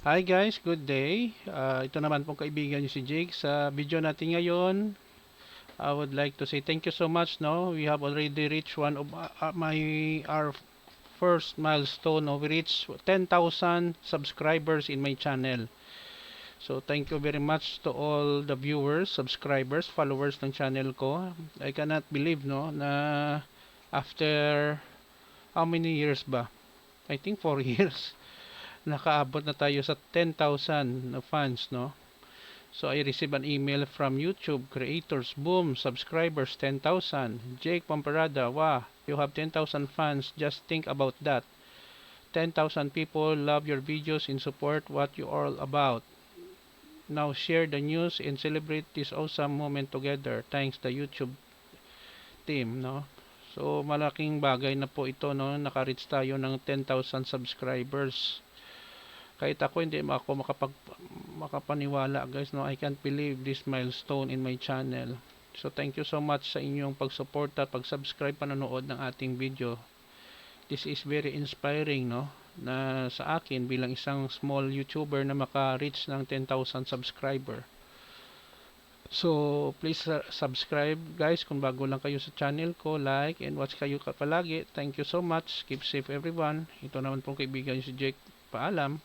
Hi guys, good day. Ah, ito naman pong kaibigan niyo si Jake. Sa video natin ngayon, I would like to say thank you so much. No, we have already reached one of uh, uh, my our first milestone. No, we reached 10,000 subscribers in my channel. So thank you very much to all the viewers, subscribers, followers ng channel ko. I cannot believe no na after how many years ba? I think 4 years nakaabot na tayo sa 10,000 na fans, no? So, I received an email from YouTube creators. Boom! Subscribers, 10,000. Jake Pamparada, wow! You have 10,000 fans. Just think about that. 10,000 people love your videos and support what you are all about. Now, share the news and celebrate this awesome moment together. Thanks the YouTube team, no? So, malaking bagay na po ito, no? Naka-reach tayo ng 10,000 subscribers kahit ako hindi ako makapag makapaniwala guys no I can't believe this milestone in my channel so thank you so much sa inyong pagsuporta pag-subscribe panonood ng ating video this is very inspiring no na sa akin bilang isang small YouTuber na maka-reach ng 10,000 subscriber So, please subscribe guys kung bago lang kayo sa channel ko, like and watch kayo ka palagi. Thank you so much. Keep safe everyone. Ito naman pong kaibigan si Jake. Paalam.